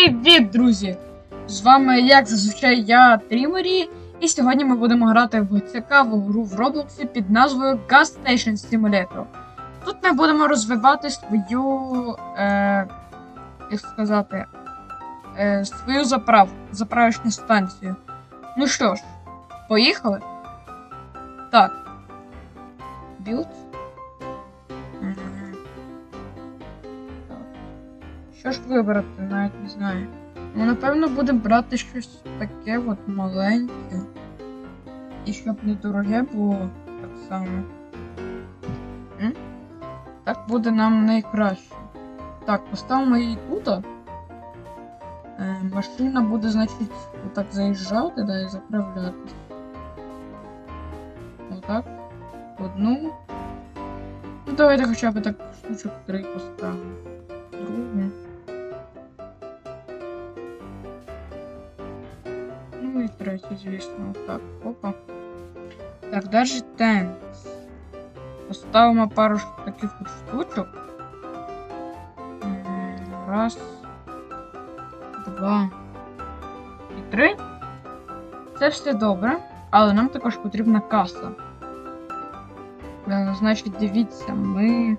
Привіт, друзі! З вами, як зазвичай, я Трімері, і сьогодні ми будемо грати в цікаву гру в Роблоксі під назвою Gas Station Simulator. Тут ми будемо розвивати свою, е, як сказати, е, свою заправ, заправочну станцію. Ну що ж, поїхали? Так. Build. Що ж вибрати, навіть не знаю. Ну, напевно, будемо брати щось таке от маленьке. І щоб не дороге було так само. М? Так буде нам найкраще. Так, поставимо її тут. Е, машина буде, значить, отак заїжджати, да, і заправлятись. Отак. Одну. Ну, давайте хоча б так штучок три поставимо. Ну і звісно, так, опа. Так, даже тенс. Поставимо пару таких от штучок. Раз. Два. І три. Це все добре, але нам також потрібна каса. Е, Значить, дивіться, ми.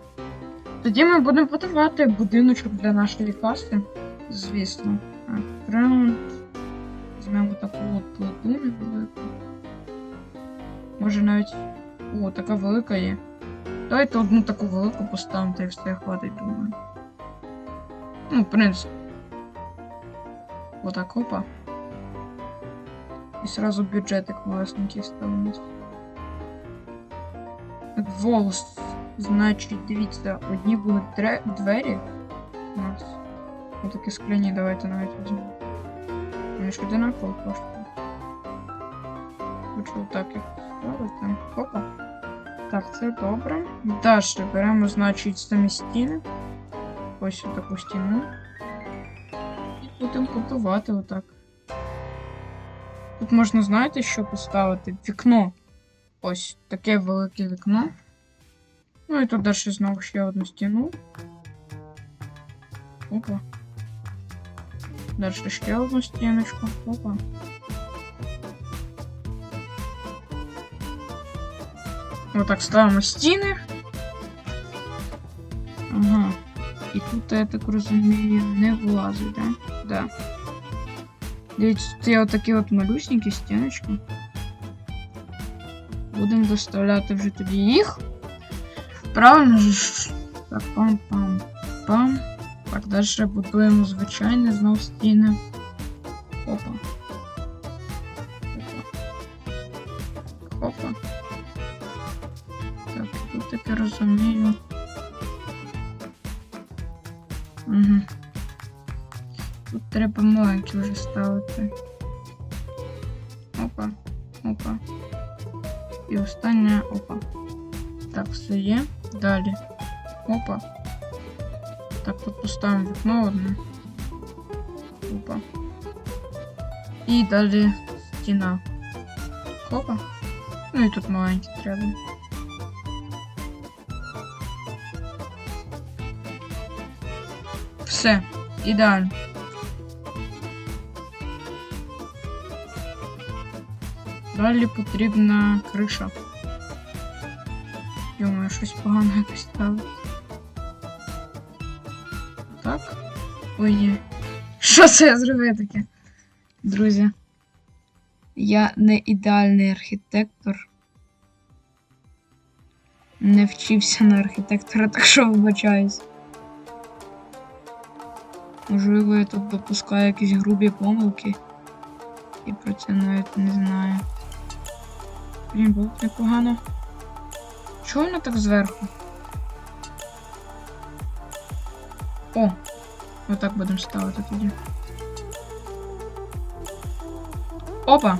Тоді ми будемо будувати будиночок для нашої каси. Звісно. Граунд. Візьмемо таку от плиту невелику. Може навіть. О, така велика є. Давайте одну таку велику поставимо, та й все хватить, думаю. Ну, в принципі. Отак, опа. І сразу бюджетик малесенький ставимо. Так, волос. Значить, дивіться, одні дре- двері у нас. Отакі скляні, давайте навіть візьмемо. Вони ж одинаково коштують. Хочу отак їх ставити. Опа. Так, це добре. Далі беремо, значить, самі стіни. Ось таку стіну. І будемо будувати отак. Тут можна, знаєте, що поставити? Вікно. Ось таке велике вікно. Ну і тут далі знову ще одну стіну. Опа. Далі ще одну стіночку. Опа. Отак ставимо стіни. Ага. І тут, я так розумію, не влазить, да? Да. Дивіться, тут є отакі от малюсенькі стіночки. Будемо доставляти вже тоді їх. Правильно ж? Так, пам-пам-пам. Так, далі будуємо звичайні знов стіни. Опа. Опа. Опа. Так, тут так я розумію. Угу. Тут треба маленькі вже ставити. Опа, опа. І остання опа. Так, все є. Далі. Опа. Так, тут поставимо вікно одне. Опа. І далі стіна. Опа. Ну і тут маленькі треба. Все, ідеально. Далі потрібна криша. Думаю, щось погано якось ставить. Так. Ой. Що це я зробив таке? Друзі. Я не ідеальний архітектор. Не вчився на архітектора, так що вибачаюсь. Можливо, я тут допускаю якісь грубі помилки. І про це навіть не знаю. Блін, було б непогано. Чого воно так зверху? О! Отак будемо ставити тоді. Опа!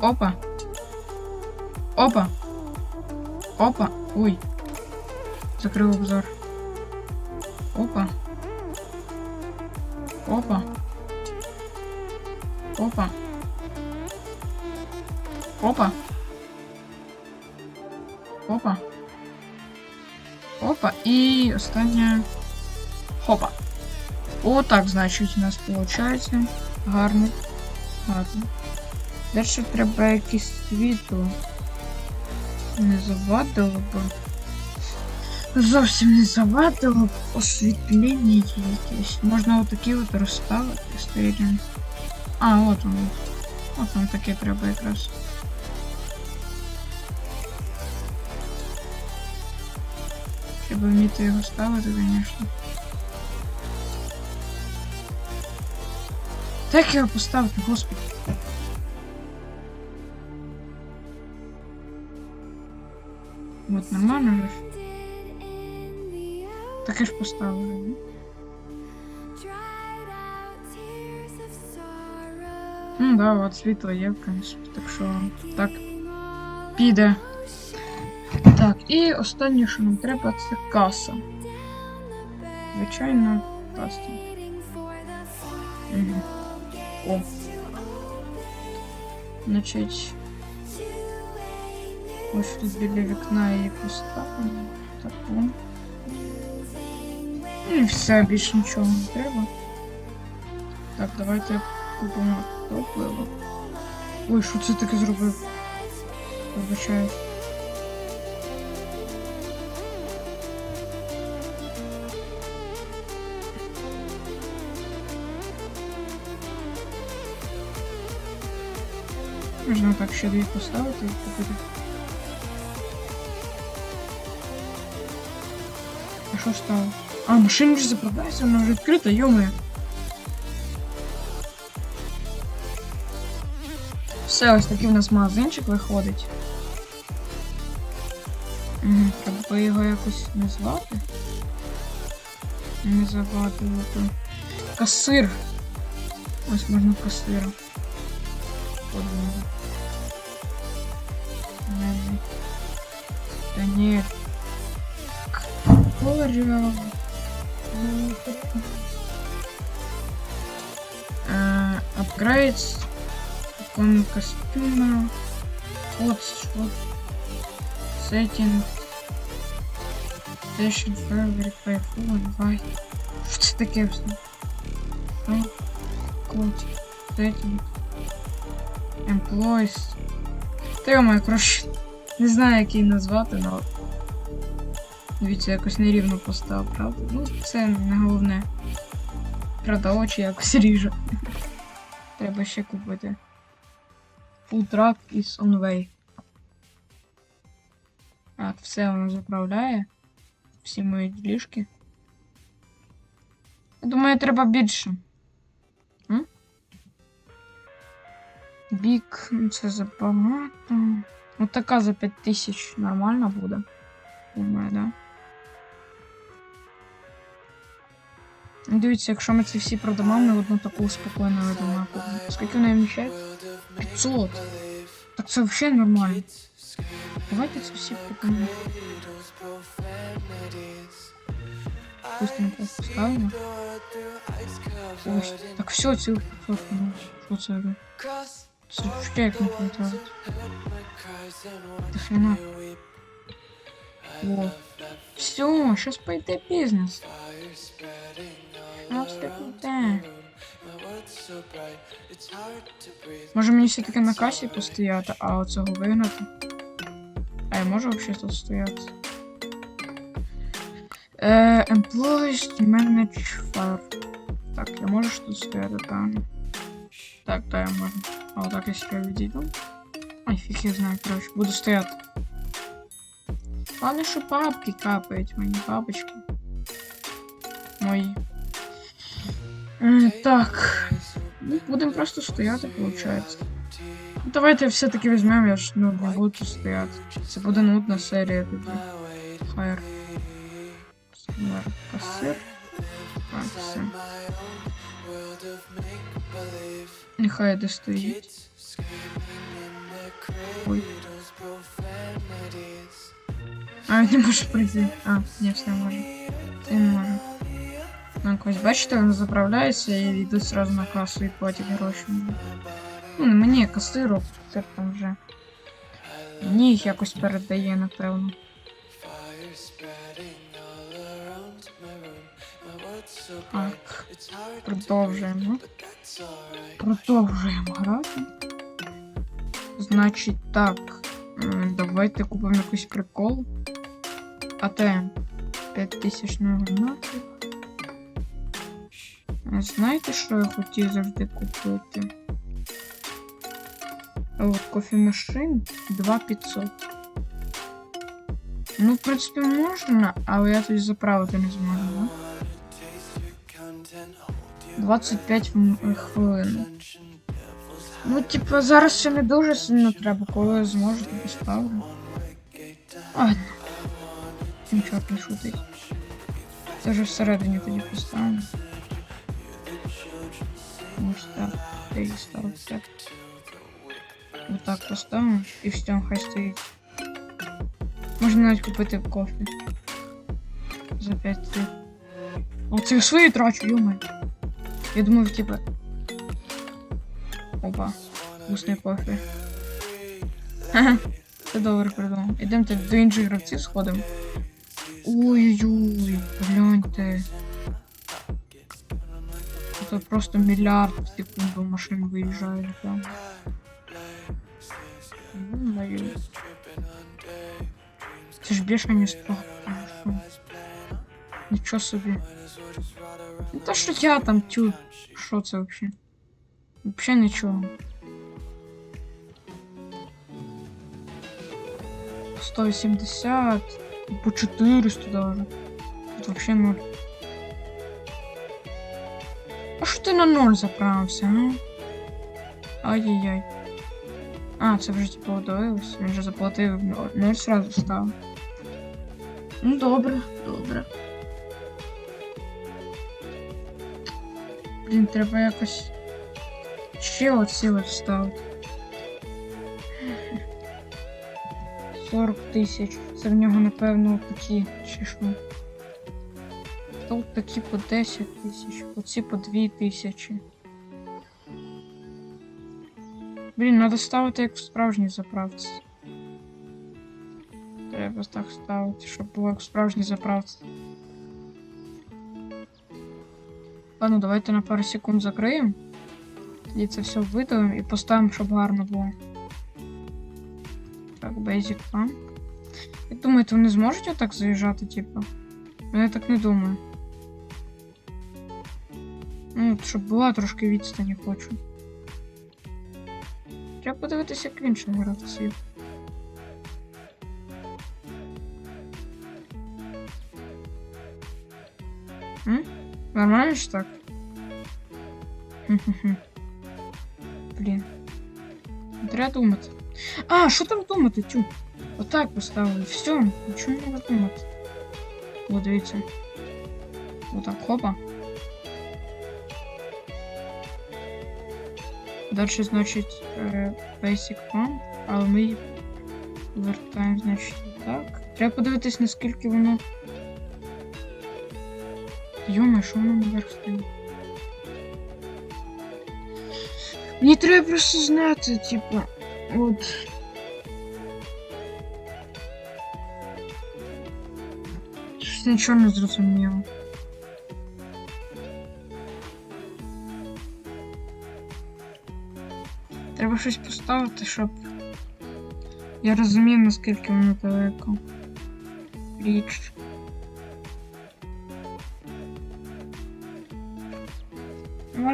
Опа! Опа! Опа! Ой! Закрив обзор. Опа! Опа! Опа! Опа! Опа. Опа. І остання. Хопа. О, так, значить, у нас виходить. Гарно. Гарно. Дальше треба якесь світло. Не завадило б. Зовсім не завадило б освітлення якесь. Можна отакі от розставити стоїть. А, от воно. От нам таке треба якраз. Щоб вміти його ставити, звісно. Так його поставити, господи. Вот нормально же. ж. Таке ж поставили. ні? Ну да, от світло є, принципі, так що так піде. Так, і останнє, що нам треба, це каса. Звичайно, каса. Угу. О. Значить, ось тут біля вікна її поставимо. Таку. Ну і все, більше нічого не треба. Так, давайте купимо топливо. Ой, що це таке зробив? Вибачаюсь. Можна так ще дві поставити і купити. А що стало? А, машина вже заправляється, вона вже відкрита, йоми. Все, ось такий у нас магазинчик виходить. Угу, треба його якось назвати. Не завадувати. Касир. Ось можна касира. Одного. Та ні. Коря. Э, Апгрейд икон костюма. Вот что. Сеттинг. Station Favorite by Full Invite. Що це таке все? Що? Код. Сеттинг. Employees. Та йома, коротше. Не знаю, як її назвати, але. Дивіться, якось нерівно постав, правда? Ну, це не головне. Правда, очі якось ріже. Треба ще купити. Full truck is on way. Так, все воно заправляє. Всі мої ділішки. Я Думаю, треба більше. М? Бік, ну, це забагато. Ну така за 5000 нормально буде. Думаю, да. Ну, Дивіться, якщо ми ці всі продамо, ми одну таку спокійно видимо. Скільки в неї вміщає? 500. Так це взагалі нормально. Давайте це всі продамо. Быстренько поставимо. Ось. Так все, цілих 500. Ну, що це? Як не хватає. Та хрена. О. Все, сейчас пойде бізнес. Все піде. Може мені все-таки на касі постояти, а оцього вигнати? А я можу взагалі тут стояти? Е, employees manage. Так, я можу тут стояти, так. Так, да, я можу. А отак я себе відійду. Ай, фіг я знаю, короче, буду стояти. Главное, що бабки капають мені, бабочки. Мої. Е, так. Ну, будемо просто стояти, виходить. Ну, давайте все-таки візьмемо, я ж ну, не буду стояти. Це буде нудна серія тоді. Хайр. Смер. Касир. Так, все. Нехай де стоїть. Ой. А, він не може прийти. А, ні, все може. Це не може. Ну, ось бачите, він заправляється і йдуть сразу на касу і платять гроші. Ну, не мені, касиру, це там вже. Мені їх якось передає, напевно. Так, продовжуємо. Продовжуємо грати. Значить, так. Давайте купимо якийсь прикол. АТМ. 5000 на гранатів. Знаєте, що я хотів завжди купити? От кофемашин 2500. Ну, в принципі, можна, але я тоді заправити не зможу, да? 25 е, хвилин. Ну, типа, зараз ще не дуже сильно треба, коли зможу, то поставлю. Ладно. Нічого не шутить. Це вже всередині тоді поставлю. Ось так. Я її ставлю так. Вот так поставимо і все, хай стоїть. Можна навіть купити кофе. За 5 тисяч. Оце свої трачу, йома. Я думав, типа. Опа. Вкусний кофе. Ха-ха. Це добре придумав. Ідемте до інших гравців сходимо. Ой-ой-ой, гляньте. Це просто мільярд в секунду машин. Ну, мою. Це ж бешені справи. Нічого собі. Ну то що я там тю. Що це вообще? Вообще нічого. 180, по 400 даже. Тут вообще ноль. А що ти на ноль заправився, а? Ай-яй-яй. А, це вже типу удалилось. Він вже заплатив ноль, ноль сразу став. Ну добре, добре. Блін, треба якось ще оці от вставити. 40 тисяч. Це в нього, напевно, такі чи що. Тут такі по 10 тисяч, оці по 2 тисячі. Блін, треба ставити як в справжній заправці. Треба так ставити, щоб було як в справжній заправці. Ладно, давайте на пару секунд закриємо. Тоді це все видалимо і поставимо, щоб гарно було. Так, Basic Pump. Як думаєте, вони зможуть отак заїжджати, типу? Ну, Я так не думаю. Ну, щоб була трошки відстані хочу. Треба подивитися, як в інших гравців. Нормально ж так? Хм-хм-хм. Блін. Треба думати. А, що там думати, тю? Отак поставили. Все, нічого не треба думати. О, дивіться. Отак, хопа. Дальше, значить, е, Basic Pump, але ми її вертаємо, значить, так. Треба подивитись, наскільки воно. Йома, що воно наверх стоїть? Мені треба просто знати, типа, от. Щось нічого не зрозуміло. Треба щось поставити, щоб я розумів, наскільки воно далеко. Річ.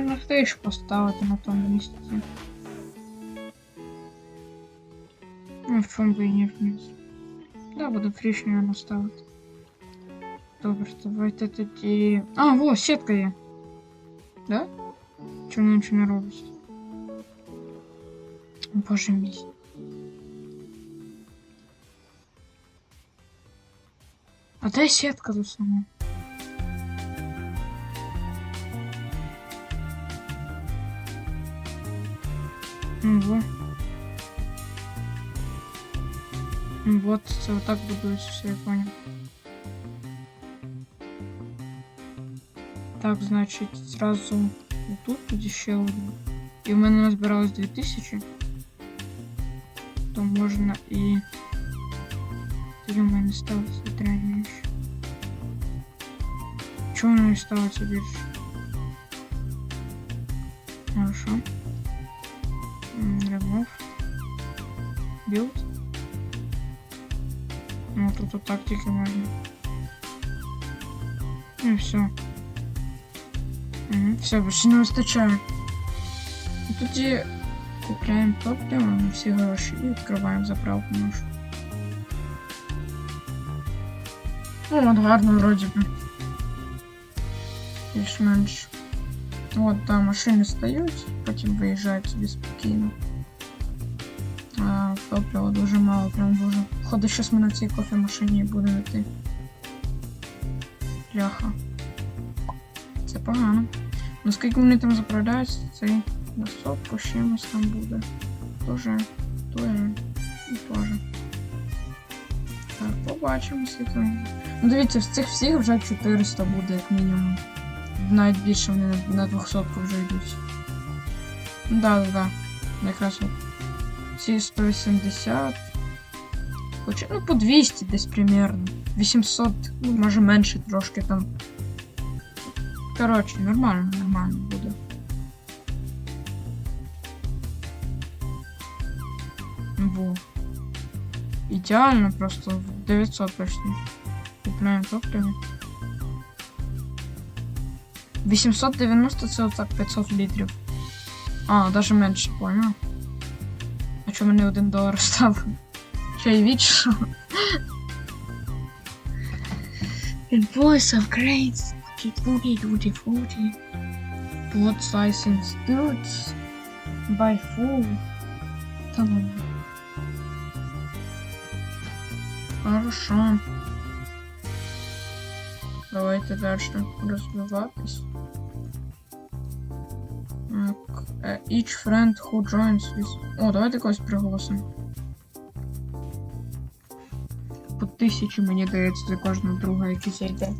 Можна хтось поставити на тому місці. Ну, в чому би і не вниз. Да, буду фрішнього наставити. Добре, давайте тоді. А, во, сітка є. Да? Чому вона нічого не робить? Боже мій. А де сітка тут сама? Вот, це отак будується все, я понял. Так, значить, зразу тут тоді ще одну. І в мене назбиралось 2000. То можна і. Тоді в мене сталося реально ще. Чого воно не ставиться більше? Хорошо. М, Remove. Build. Ну, тут от так тільки можна. Ну і все. Угу, все, більше не вистачає. І тоді купляємо топливо на всі гроші і відкриваємо заправку нашу. Ну, от гарно вроді би. Більш-менш. От, да, машини стають, потім виїжджають собі спокійно. А топлива дуже мало, прям дуже. Походу, щось ми на цій кофемашині будемо йти. Бляха. Це погано. Ну скільки вони там заправляються, цей на сотку з чимось там буде. Тоже, тоже і тоже. Так, побачимо, скільки. вони. Ну дивіться, з цих всіх вже 400 буде як мінімум. Навіть більше вони на 200 вже йдуть. Ну да, да, да. Якраз от. Ці 180. Хоча, ну по 200 десь примерно. 800, ну може менше трошки там. Коротше, нормально, нормально буде. Во. Ідеально просто в 900 почти. Купляємо топливо. 890 це отак 500 літрів. А, даже менше, понял. А чому мене один долар став? Що і вічно? In voice of grace, duty, duty, duty. Blood size institutes by full. Та ну. Хорошо. Давайте дальше розвиватись. Е, Each friend who joins with... О, давайте когось приголосимо. тисячі мені дається за кожного друга, який зайде.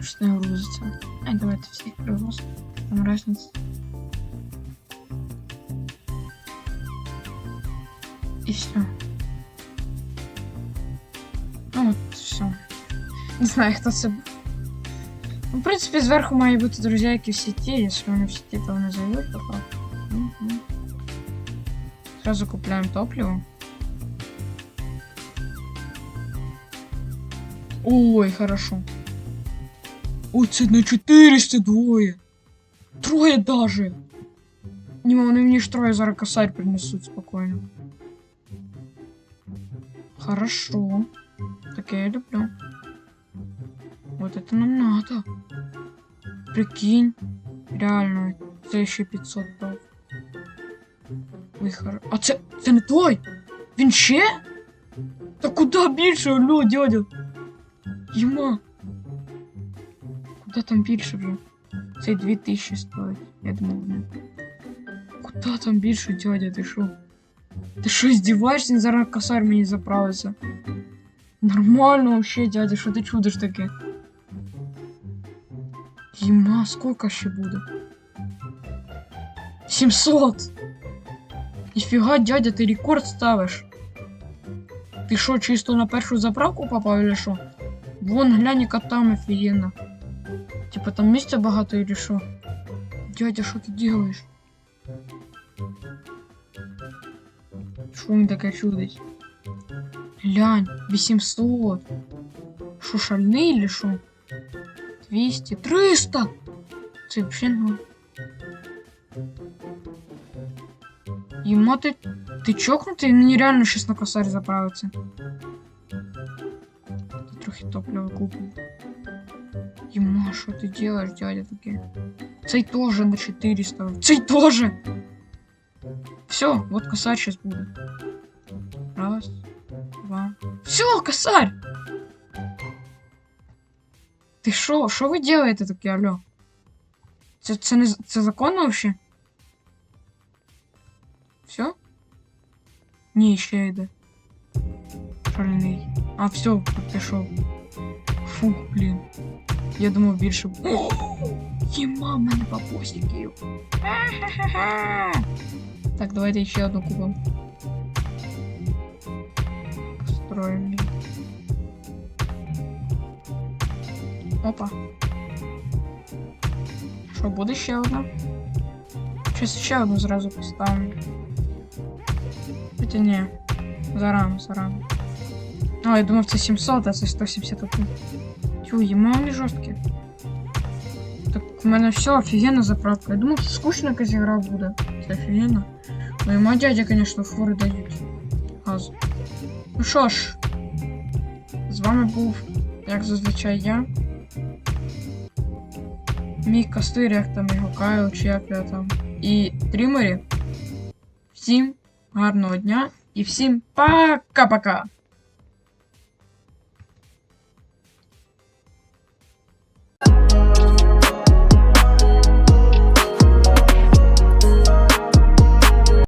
Щось не грузиться. Ай, давайте всіх приголосимо. Там разниця. І все. Ну, от все. Не знаю, хто це. був. Ну, в принципі, зверху має бути друзі, які в сеті. Якщо вони в сеті, то вони зайдуть, то так. Мгм. Сразу купляем топливо. Ой, хорошо. Ой, це на 400 двоє. Троє даже. Ні, вони мені ж троє зараз косарь принесуть. Хорошо. Таке я люблю. Вот это нам надо. Прикинь. Реально, це ще 500 дав. Ой, хор... А це, це не той? Він ще? Та куди більше, алло, дядя? Єма. Куди там більше вже? Цей 2000 стоїть, я думав, не. Куди там більше, дядя, ти що? Ти що, здіваєшся? Зараз косарь мені заправиться. Нормально вообще, дядя, що ти чудиш таке? Єма, сколько ще буде? 700! Ніфіга, дядя, ти рекорд ставиш. Ти що, чисто на першу заправку попав или що? Вон глянь, яка там офігенно. Типа там місця багато или що? Дядя, що ти делаєш? Що він таке чудить? Глянь, 800. Що, шальний или що? 200, 300! Це взагалі ну. Ема, ти, ти чокнутий? Мені реально щось на косарь заправиться. Трохи топлива куплю. Ема, що ти делаешь, дядя таке? Цей тоже на 400. Цей тоже! Все, вот косарь сейчас будет. Раз, два. Все, косарь! Ти що? Що ви делаєте таке, алло? Це, це не це законно вообще? Ні, ще йде. Шальний. А, все, пішов. Фух, блін. Я думав більше. б- О! Єма, в мене бабосиків. Так, давайте ще одну купимо. Строим. Опа. Що, буде ще одна? Щось ще одну зразу поставимо. Хоча ні. Зарано, зарано. А, я думав, це 700, а це 171. Тю, їма вони жорсткі. Так в мене все офігенна заправка. Я думав, це скучно якась гра буде. Це офігенно. Ну і мой дядя, звісно, фури дають. Газ. Ну що ж, з вами був, як зазвичай, я. Мій кастир, як там його Кайл, чи як я там. І Трімері. Всім Гарного дня і всім пока-пока!